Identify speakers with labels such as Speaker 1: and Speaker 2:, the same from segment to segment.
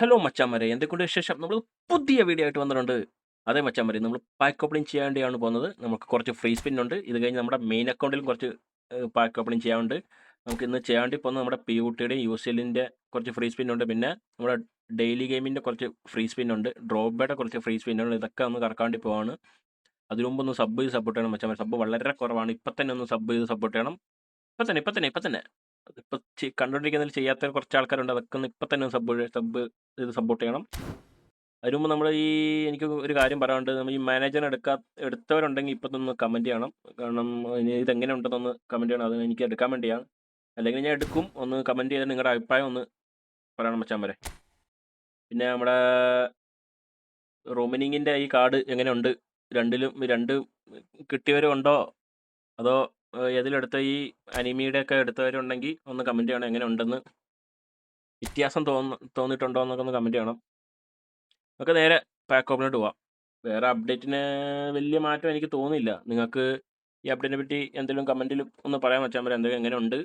Speaker 1: Hello മച്ചാമരെ എന്തൊക്കെയുണ്ട് വിശേഷം? നമ്മൾ പുതിയ വീഡിയോ ആയിട്ട് വന്നിട്ടുണ്ട്. അതേ മച്ചാമരെ നമ്മൾ പാക്ക് ഓപ്പണിംഗ് ചെയ്യാൻ വേണ്ടിയാണ് പോകുന്നത്. നമുക്ക് കുറച്ച് ഫ്രീ സ്പിൻ ഉണ്ട്. ഇത് കഴിഞ്ഞ് നമ്മുടെ മെയിൻ അക്കൗണ്ടിലും കുറച്ച് പാക്ക് ഓപ്പണിംഗ് ചെയ്യാനുണ്ട്. നമുക്ക് ഇന്ന് ചെയ്യാൻ വേണ്ടി പോകുന്നത് നമ്മുടെ പി യു യു സി എല്ലിന്റെ കുറച്ച് ഫ്രീ സ്പിൻ ഉണ്ട്. പിന്നെ നമ്മുടെ ഡെയിലി ഗെയിമിന്റെ കുറച്ച് ഫ്രീ സ്പിൻ ഉണ്ട്. ഡ്രോബയുടെ കുറച്ച് ഫ്രീ സ്പിൻ ഉണ്ട്. ഇതൊക്കെ ഒന്ന് കറക്കാണ്ടി പോവാണ്. അതിനു ഒന്ന് സബ് ചെയ്ത് സപ്പോർട്ട് ചെയ്യണം മച്ചാമരെ സബ് വളരെ കുറവാണ്. ഇപ്പം തന്നെ ഒന്ന് സബ് ചെയ്ത് സപ്പോർട്ട് ചെയ്യണം. ഇപ്പം തന്നെ ഇപ്പം തന്നെ ഇപ്പം തന്നെ ഇപ്പം കണ്ടുകൊണ്ടിരിക്കുന്നതിൽ ചെയ്യാത്ത കുറച്ച് ആൾക്കാരുണ്ട് അതൊക്കെ ഒന്ന് ഇപ്പം തന്നെ സബ് സബ് ഇത് സപ്പോർട്ട് ചെയ്യണം. അതിന് മുമ്പ് നമ്മൾ ഈ എനിക്ക് ഒരു കാര്യം പറയാനുണ്ട്. നമ്മൾ ഈ മാനേജർ എടുക്കാ എടുത്തവരുണ്ടെങ്കിൽ ഇപ്പം തന്നെ കമന്റ് ചെയ്യണം. കാരണം ഇനി ഇതെങ്ങനെ ഉണ്ടെന്നൊന്ന് കമന്റ് ചെയ്യണം. അത് എനിക്ക് എടുക്കാൻ വേണ്ടിയാണ്. അല്ലെങ്കിൽ ഞാൻ എടുക്കും. ഒന്ന് കമന്റ് ചെയ്ത് നിങ്ങളുടെ അഭിപ്രായം ഒന്ന് പറയണം മച്ചാൻ വരെ. പിന്നെ നമ്മുടെ റോമിനിങ്ങിന്റെ ഈ കാർഡ് എങ്ങനെയുണ്ട്? രണ്ടിലും രണ്ട് കിട്ടിയവരുണ്ടോ? അതോ ഏതിലെടുത്ത ഈ അനിമിയുടെ ഒക്കെ എടുത്തവരുണ്ടെങ്കിൽ ഒന്ന് കമന്റ് ചെയ്യണം. എങ്ങനെ ഉണ്ടെന്ന് വ്യത്യാസം തോന്ന തോന്നിയിട്ടുണ്ടോ എന്നൊക്കെ ഒന്ന് കമന്റ് ചെയ്യണം. നമുക്ക് നേരെ പാക്ക് ഓപ്പണിട്ട് പോവാം. വേറെ അപ്ഡേറ്റിന് വലിയ മാറ്റം എനിക്ക് തോന്നില്ല നിങ്ങൾക്ക് ഈ അപ്ഡേറ്റിനെ പറ്റി എന്തെങ്കിലും കമന്റിൽ ഒന്ന് പറയാൻ വെച്ചാൽ മതി. എന്തെങ്കിലും എങ്ങനെ ഉണ്ട്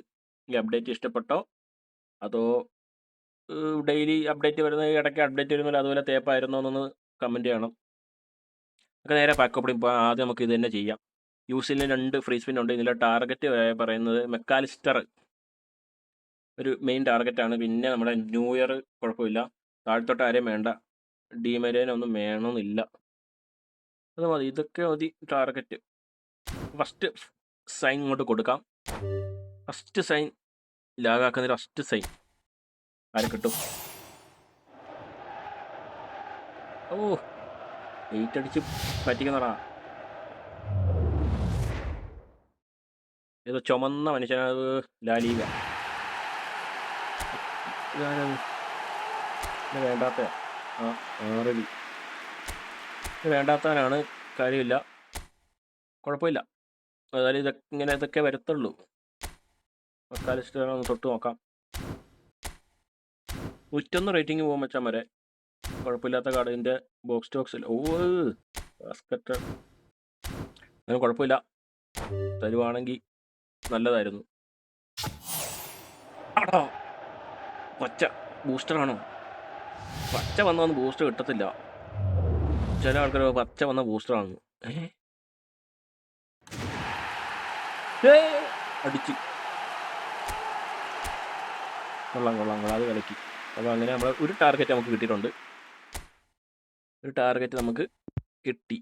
Speaker 1: ഈ അപ്ഡേറ്റ് ഇഷ്ടപ്പെട്ടോ? അതോ ഡെയിലി അപ്ഡേറ്റ് വരുന്ന ഇടയ്ക്ക് അപ്ഡേറ്റ് വരുമ്പോൾ അതുപോലെ തേപ്പായിരുന്നോ എന്നൊന്ന് കമന്റ് ചെയ്യണം. ഒക്കെ നേരെ പാക്ക് ഓപ്പണിങ് പോകാം ആദ്യം നമുക്ക് ഇത് തന്നെ ചെയ്യാം. യൂസിലിന് രണ്ട് ഫ്രീ സ്പിൻ ഉണ്ട്. ഇതിലെ ടാർഗറ്റ് പറയുന്നത് മെക്കാലിസ്റ്റർ ഒരു മെയിൻ ടാർഗറ്റാണ് പിന്നെ നമ്മുടെ ന്യൂ ഇയർ കുഴപ്പമില്ല. താഴ്ത്തോട്ട് ആരെയും വേണ്ട. ഡിമരേനൊന്നും വേണമെന്നില്ല. അത് മതി. ഇതൊക്കെ മതി ടാർഗറ്റ്. ഫസ്റ്റ് സൈൻ ഇങ്ങോട്ട് കൊടുക്കാം. ഫസ്റ്റ് സൈൻ ലാഗാക്കുന്നതിൽ ഫസ്റ്റ് സൈൻ ആരെ കിട്ടും? ഓ വെയിറ്റ് അടിച്ച് പറ്റിക്കുന്നടാ ഏതോ ചുമന്ന മനുഷ്യനത് ഇത് വേണ്ടാത്ത ആ. ആറടി. വേണ്ടാത്തവനാണ്. കാര്യമില്ല. കുഴപ്പമില്ല. അതായത് ഇതൊക്കെ ഇങ്ങനെ ഇതൊക്കെ വരത്തുള്ളൂ. മക്കാലിസ്റ്റ് ഒന്ന് തൊട്ട് നോക്കാം. ഉറ്റൊന്ന് റേറ്റിംഗ് പോകാൻ വെച്ചാൽ വരെ കുഴപ്പമില്ലാത്ത കാടിന്റെ ബോക്സ് സ്റ്റോക്സിൽ ഓ ബാസ്കറ്റ് അതിന് കുഴപ്പമില്ല. തരുവാണെങ്കിൽ നല്ലതായിരുന്നു. ആടോ പച്ച ബൂസ്റ്ററാണോ? പച്ച വന്നൊന്നും ബൂസ്റ്റർ കിട്ടത്തില്ല. ചില ആൾക്കാർ പച്ച വന്ന ബൂസ്റ്ററാണ് അടിച്ച്. കൊള്ളാം കൊള്ളാം കൊള്ളാം. അത് കളിക്ക്. അപ്പോൾ അങ്ങനെ നമ്മൾ ഒരു ടാർഗറ്റ് നമുക്ക് കിട്ടിയിട്ടുണ്ട്. ഒരു ടാർഗറ്റ് നമുക്ക് കിട്ടി.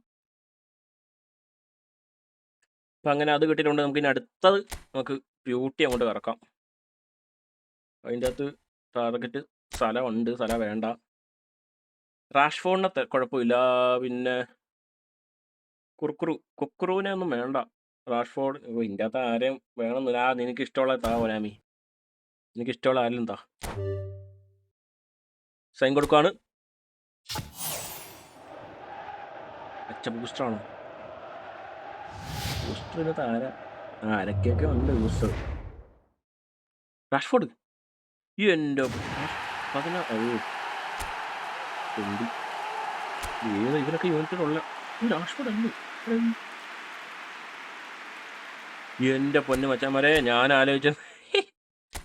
Speaker 1: അപ്പം അങ്ങനെ അത് കിട്ടിയിട്ടുണ്ട് നമുക്ക് ഇനി അടുത്തത് നമുക്ക് ബ്യൂട്ടി അങ്ങോട്ട് കറക്കാം. അതിന്റെ അകത്ത് ടാർഗറ്റ് സ്ഥലമുണ്ട് സ്ഥലം വേണ്ട. റാഷ്ഫോണിനെ ഫോണിനെ കുഴപ്പമില്ല പിന്നെ കുർക്കുറു കുക്കുറുവിനെ ഒന്നും വേണ്ട. റാഷ്ഫോർഡ് ഇതിന്റെ അകത്ത് ആരെയും വേണമെന്നില്ല. ആ നിനക്ക് ഇഷ്ടമുള്ള താ ഒനാമി എനിക്ക് ഇഷ്ടമുള്ള ആരെങ്കിലും താ. സൈൻ കൊടുക്കുവാണ്. അച്ഛ ബൂസ്റ്ററാണോ ബൂസ്റ്ററിനകത്ത് താര ആരൊക്കെയൊക്കെ ഉണ്ട് ബൂസ്റ്റർ റാഷ്ഫോർഡ് എന്റെ പതിനാ ഉണ്ട് ഏത് ഇവരൊക്കെ യൂണിറ്റിലുള്ള റാഷ്ഫോർഡ് അല്ലേ ഉം. എന്റെ പൊന്നു മച്ചാമാരെ ഞാൻ ആലോചിച്ച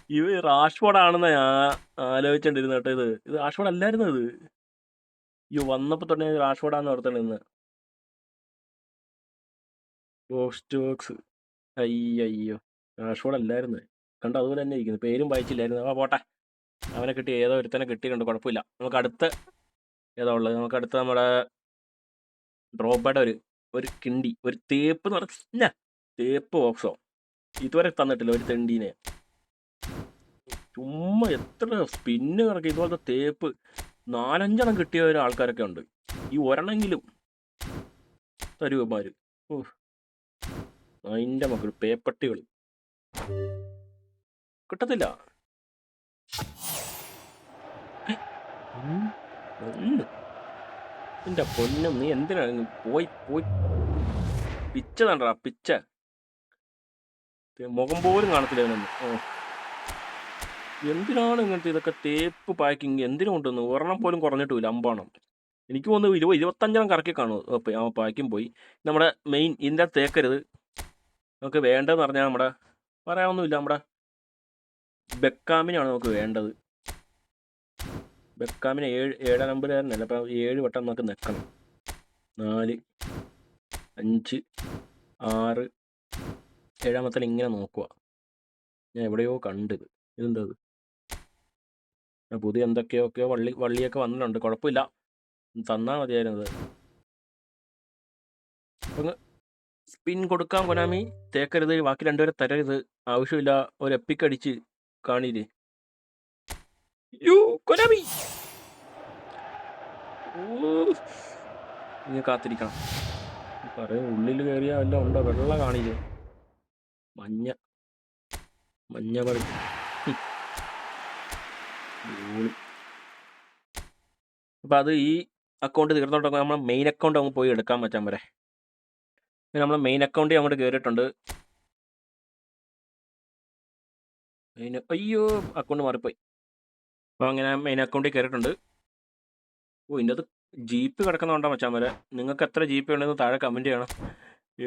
Speaker 1: ഇവ റാഷ്ഫോർഡ് ആണെന്ന് ഞാൻ ആലോചിച്ചോണ്ടിരുന്ന കേട്ടോ ഇത്. ഇത് റാഷ്ഫോർഡ് അല്ലായിരുന്നു ഇത്? ഈ വന്നപ്പോൾ തന്നെ റാഷ്ഫോർഡാന്ന് ഓർത്തോണ്ടിരുന്നത് ബോക്സ് അയ്യോ ആഷോഡ് അല്ലായിരുന്നു കണ്ട അതുപോലെ തന്നെ ഇരിക്കുന്നു. പേരും വായിച്ചില്ലായിരുന്നു. ആ പോട്ടെ. അവനെ കിട്ടി. ഏതോ ഒരുത്തനെ കിട്ടിയിട്ടുണ്ട്. കുഴപ്പമില്ല. നമുക്ക് അടുത്ത ഏതാ ഉള്ളത്? നമുക്ക് അടുത്ത നമ്മുടെ ഡ്രോബയുടെ ഒരു ഒരു കിണ്ടി. ഒരു തേപ്പ് എന്ന് പറഞ്ഞ തേപ്പ് ബോക്സോ ഇതുവരെ തന്നിട്ടില്ല ഒരു തെണ്ടീനെ. ചുമ്മാ എത്ര സ്പിന്ന് കിടക്കും ഇതുപോലത്തെ തേപ്പ്. നാലഞ്ചെണ്ണം കിട്ടിയ ഒരു ആൾക്കാരൊക്കെ ഉണ്ട്. ഈ ഒരെണ്ണെങ്കിലും തരുവന്മാര് ഓ അതിന്റെ മക്കൾ പേപ്പട്ടികൾ കിട്ടത്തില്ല. എന്റെ പൊന്നും നീ എന്തിനാ ഇങ്ങ് പോയി പോയി? പിച്ച തണ്ടാ പിച്ച. മുഖം പോലും കാണത്തില്ല എന്തിനാണ് ഇങ്ങനത്തെ ഇതൊക്കെ തേപ്പ് പാക്കിങ്? എന്തിനു കൊണ്ടുവന്നു? ഒരെണ്ണം പോലും കുറഞ്ഞിട്ടില്ല അമ്പാണം. എനിക്ക് തോന്നുന്നു ഇരുപത് ഇരുപത്തഞ്ചെണ്ണം കറക്കി കാണും. ആ പാക്കും പോയി. നമ്മുടെ മെയിൻ ഇതിന്റെ തേക്കരുത്. നമുക്ക് വേണ്ടതെന്ന് പറഞ്ഞാൽ നമ്മുടെ പറയാനൊന്നുമില്ല നമ്മുടെ ബെക്കാമിനാണ് നമുക്ക് വേണ്ടത്. ബെക്കാമിന് ഏഴ് ഏഴാം നമ്പറുകാരനല്ല അപ്പം ഏഴ് വട്ടം നമുക്ക് നിൽക്കണം. നാല് അഞ്ച് ആറ് ഏഴാമത്തെ ഇങ്ങനെ നോക്കുക. ഞാൻ എവിടെയോ കണ്ടത്. ഇതെന്താ ഇത്? ആ, പുതിയ എന്തൊക്കെയൊക്കെയോ വള്ളി വള്ളിയൊക്കെ വന്നിട്ടുണ്ട്. കുഴപ്പമില്ല. തന്നാൽ മതിയായിരുന്നത് സ്പിൻ കൊടുക്കാൻ കൊനാമി തേക്കരുത് ബാക്കി രണ്ടുപേരെ തരരുത്. ആവശ്യമില്ല ഒരു എപ്പിക്ക് അടിച്ച് കാണിയില്ലേ യോ കൊനാമി! ഇനി കാത്തിരിക്കണം. പറയും ഉള്ളിൽ കയറിയ എല്ലാം ഉണ്ടോ വെള്ള കാണില്ലേ മഞ്ഞ. മഞ്ഞ പറി. അപ്പൊ അത് ഈ അക്കൗണ്ട് തീർന്നോട്ടൊക്കെ നമ്മളെ മെയിൻ അക്കൗണ്ട് അങ്ങ് പോയി എടുക്കാൻ പറ്റാൻ വരെ. നമ്മൾ മെയിൻ അക്കൗണ്ടിൽ അങ്ങോട്ട് കയറിയിട്ടുണ്ട് മെയിൻ അയ്യോ അക്കൗണ്ട് മാറിപ്പോയി. അപ്പോൾ അങ്ങനെ മെയിൻ അക്കൗണ്ടിൽ കയറിയിട്ടുണ്ട് ഓ ഇതിന്റെ അത് ജീപ്പ് പി കിടക്കുന്നുണ്ടോ മച്ചാൻ വരെ നിങ്ങൾക്ക് എത്ര ജി പി ഉണ്ടെന്ന് താഴെ കമന്റ് ചെയ്യണം.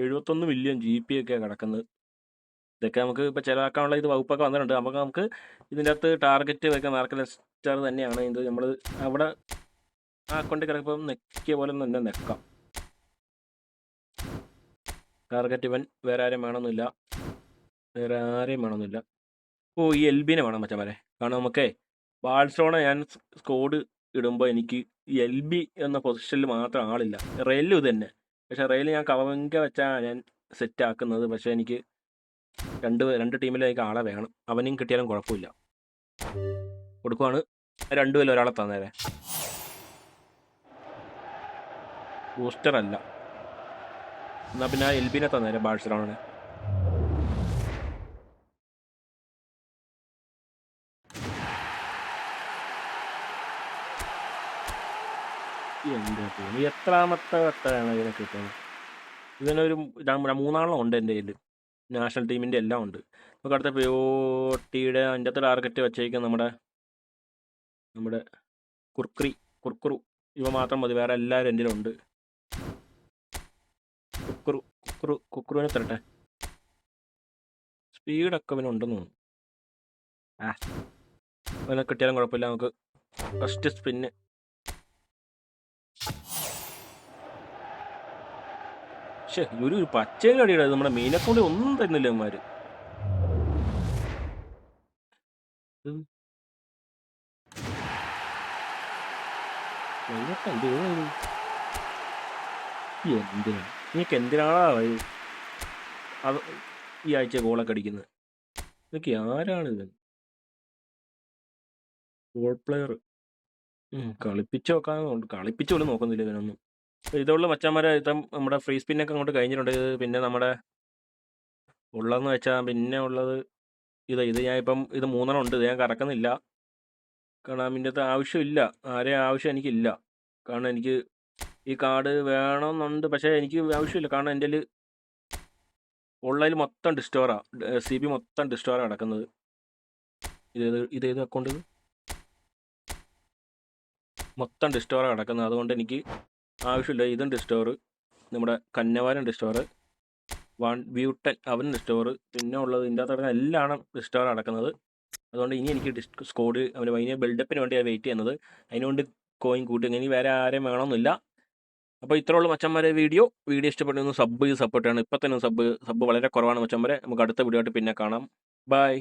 Speaker 1: എഴുപത്തൊന്ന് മില്യൺ ജി പി ഒക്കെയാണ് കിടക്കുന്നത്. ഇതൊക്കെ നമുക്ക് ഇപ്പോൾ ചിലവാക്കാനുള്ള ഇത് വകുപ്പൊക്കെ വന്നിട്ടുണ്ട്. നമുക്ക് നമുക്ക് ഇതിന്റെ അകത്ത് ടാർഗറ്റ് വെക്കാൻ മാർക്കറ്റ് തന്നെയാണ് ഇത്. നമ്മൾ അവിടെ ആ അക്കൗണ്ടിൽ കിടക്കുമ്പോൾ നെക്കിയ പോലെ തന്നെ നെക്കാം. ടാർഗറ്റ് ഇവൻ വേറെ ആരെയും വേണമെന്നില്ല. വേറെ ആരെയും വേണമെന്നില്ല. ഓ ഈ എൽബിനെ വേണം മച്ചന്മാരെ കാരണം നമുക്കേ ബാൾസോണ ഞാൻ സ്കോഡ് ഇടുമ്പോൾ എനിക്ക് എൽ ബി എന്ന പൊസിഷനിൽ മാത്രം ആളില്ല. റെയിലും ഇത് തന്നെ. പക്ഷേ റെയിൽ ഞാൻ കവങ്ക വെച്ചാൽ ഞാൻ സെറ്റ് ആക്കുന്നത് പക്ഷേ എനിക്ക് രണ്ട് രണ്ട് ടീമിലും എനിക്ക് ആളെ വേണം. അവനെയും കിട്ടിയാലും കുഴപ്പമില്ല. കൊടുക്കുവാണ്. രണ്ടുപേരും ഒരാളെ തന്നേരെ. ബൂസ്റ്റർ അല്ല എന്നാ പിന്നെ എൽബിനെ തന്നേരെ ബാഴ്സലോണ എന്താ ടീം എത്രാമത്തെ വട്ടമാണ് ഇതിനെ കിട്ടുന്നത്? ഇതിനൊരു മൂന്നാളും ഉണ്ട് എന്റെ കയ്യിൽ നാഷണൽ ടീമിന്റെ എല്ലാം ഉണ്ട്. നമുക്ക് അടുത്ത പിയോട്ടിയുടെ അതിന്റെ അകത്ത് ടാർഗറ്റ് വെച്ചേക്കും നമ്മുടെ നമ്മുടെ കുർക്രി കുർക്കുറു ഇവ മാത്രം മതി വേറെ എല്ലാവരും എന്റെ ഉണ്ട് കുക്കുറു കുക്കുറു കുക്കുറുവിനെ തരട്ടെ. സ്പീഡൊക്കെ അവന് ഉണ്ടെന്ന് തോന്നുന്നു. ആ. അവനെ കിട്ടിയാലും കുഴപ്പമില്ല. നമുക്ക് ഫസ്റ്റ് സ്പിന്ന് പക്ഷേ ഒരു ഒരു പച്ചയും കടിയുടെ. നമ്മുടെ മെയിൻ അക്കൗണ്ടിൽ ഒന്നും തരുന്നില്ല അവന്മാര് ഉം. നീക്ക് എന്തിനാണാ? അത് ഈ ആഴ്ച ഗോളൊക്കെ അടിക്കുന്നത് ഇതൊക്കെ ആരാണ് ഇത്? ഗോൾ പ്ലെയർ കളിപ്പിച്ച് നോക്കാന്നുണ്ട് കളിപ്പിച്ച് പോലും നോക്കുന്നില്ല ഇവനൊന്നും ഇതുള്ള മച്ചാന്മാരെ ഇപ്പം നമ്മുടെ ഫ്രീ സ്പിന്നൊക്കെ അങ്ങോട്ട് കഴിഞ്ഞിട്ടുണ്ട്. പിന്നെ നമ്മുടെ ഉള്ളതെന്ന് വെച്ചാൽ പിന്നെ ഉള്ളത് ഇത് ഇത് ഞാൻ ഇപ്പം ഇത് മൂന്നെണ്ണം ഉണ്ട്. ഇത് ഞാൻ കറക്കുന്നില്ല. കാരണം അതിന്റെ അകത്ത് ആവശ്യമില്ല. ആരെയും ആവശ്യം എനിക്കില്ല. കാരണം എനിക്ക് ഈ കാർഡ് വേണമെന്നുണ്ട് പക്ഷേ എനിക്ക് ആവശ്യമില്ല. കാരണം എന്റെ ഓൺലൈനിൽ മൊത്തം ഡിസ്റ്റോറാ. സി ബി മൊത്തം ഡിസ്റ്റോറാ നടക്കുന്നത് ഇതേത് ഇതേത് അക്കൗണ്ട് മൊത്തം ഡിസ്റ്റോറാ നടക്കുന്നത് അതുകൊണ്ട് എനിക്ക് ആവശ്യമില്ല. ഇതും ഡിസ്റ്റോർ നമ്മുടെ കന്നവാരം ഡിസ്റ്റോർ വൺ ബ്യൂട്ടൻ അവൻ ഡിസ്റ്റോർ പിന്നെ ഉള്ളത് ഇതിന്റെ അകത്ത് നടക്കുന്ന എല്ലാം ഡിസ്റ്റോർ നടക്കുന്നത് അതുകൊണ്ട് ഇനി എനിക്ക് ഡിസ് സ്കോഡ് അവന്റെ അതിന് ബിൽഡപ്പിന് വേണ്ടി വെയിറ്റ് ചെയ്യുന്നത്. അതിനുകൊണ്ട് കോയിൻ കൂട്ടി ഇനി വേറെ ആരെയും വേണമെന്നില്ല അപ്പോൾ ഇത്രയുള്ള മച്ചന്മാരെ വീഡിയോ. വീഡിയോ ഇഷ്ടപ്പെട്ടിരുന്നു സബ് സപ്പോർട്ട് ചെയ്യണം. ഇപ്പം തന്നെ സബ് സബ് വളരെ കുറവാണ് മച്ചന്മാരെ. നമുക്ക് അടുത്ത വീഡിയോ ആയിട്ട് പിന്നെ കാണാം. ബൈ